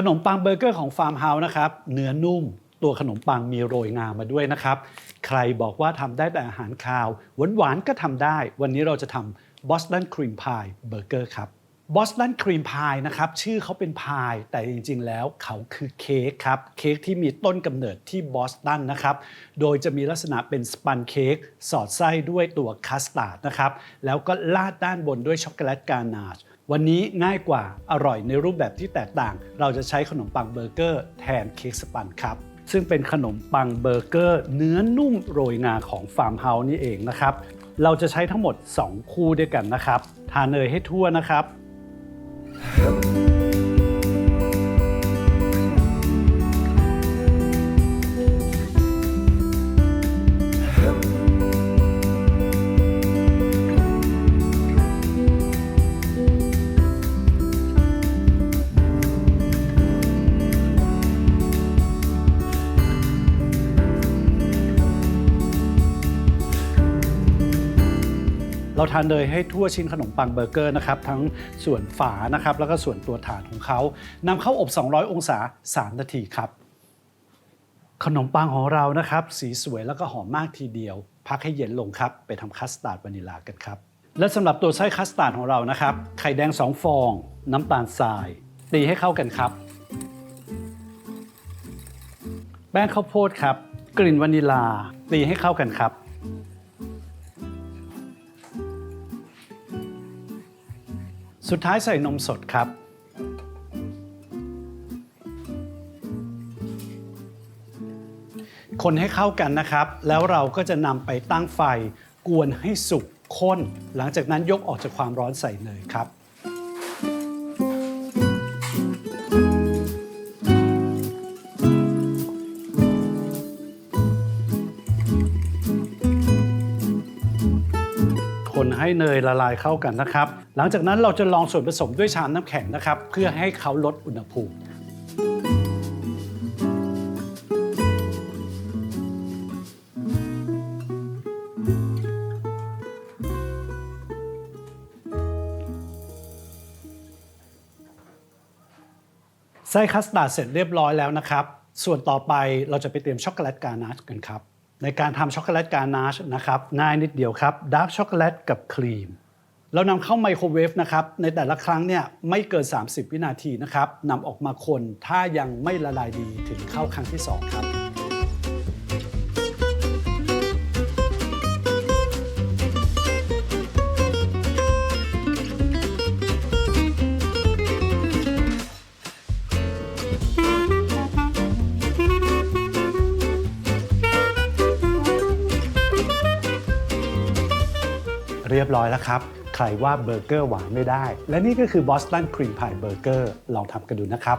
ขนมปังเบอร์เกอร์ของฟาร์มเฮาส์นะครับเนื้อนุ่มตัวขนมปังมีโรยงามาด้วยนะครับ ใครบอกว่าทำได้แต่อาหารคาว หวานๆก็ทำได้ วันนี้เราจะทำบอสตันครีมพายเบอร์เกอร์ครับ บอสตันครีมพายนะครับชื่อเขาเป็นพายแต่จริงๆ แล้วเขาคือเค้กครับเค้กที่มีต้นกำเนิดที่บอสตันนะครับโดยจะมีลักษณะเป็นสปันเค้กสอดไส้ด้วยตัวคัสตาร์ดนะครับแล้วก็ลาดด้านบนด้วยช็อกโกแลตกานาชวันนี้ง่ายกว่าอร่อยในรูปแบบที่แตกต่าง เราจะใช้ขนมปังเบอร์เกอร์แทนเค้กสปันครับซึ่งเป็นขนมปังเบอร์เกอร์ เนื้อนุ่มโรยงาของฟาร์มเฮาส์นี่เองนะครับเราจะใช้ทั้งหมด 2 คู่ด้วยกันนะครับทาเนยให้ทั่วนะครับ Thank you. เราทานเนยให้ทั่วชิ้นขนมปังเบอร์เกอร์นะครับทั้งส่วนฝานะครับแล้วก็ส่วนตัวฐานของเขานำเข้าอบ 200 องศา 3 นาทีครับ ขนมปังของเรานะครับ สีสวยแล้วก็หอมมากทีเดียว พักให้เย็นลงครับ ไปทำคัสตาร์ดวานิลากันครับ และสำหรับตัวไส้คัสตาร์ดของเรานะครับ ไข่แดง 2 ฟอง น้ำตาลทราย ตีให้เข้ากันครับ แป้งข้าวโพดครับ กลิ่นวานิลาตีให้เข้ากันครับ สุดท้ายใส่นมสดครับ คนให้เข้ากันนะครับ แล้วเราก็จะนำไปตั้งไฟกวนให้สุกข้น หลังจากนั้นยกออกจากความร้อนใส่เนยครับ ให้เนยละลายเข้ากันนะครับ หลังจากนั้นเราจะลองส่วนผสมด้วยชามน้ำแข็งนะครับ เพื่อให้เขาลดอุณหภูมิไส้คัสตาร์ดเสร็จเรียบร้อยแล้วนะครับ ส่วนต่อไปเราจะไปเตรียมช็อกโกแลตกานาชกันครับ ในการทำช็อกโกแลตการนาชนะครับง่ายนิดเดียวครับดาร์กช็อกโกแลตกับครีม เรานำเข้าไมโครเวฟนะครับในแต่ละครั้งเนี่ยไม่เกิน 30 วินาทีนะครับนำออกมาคนถ้ายังไม่ละลายดีถึงเข้าครั้งที่ 2 ครับ เรียบร้อยแล้วครับ ใครว่าเบอร์เกอร์หวานไม่ได้ และนี่ก็คือบอสตันครีมพายเบอร์เกอร์ลองทำกันดูนะครับ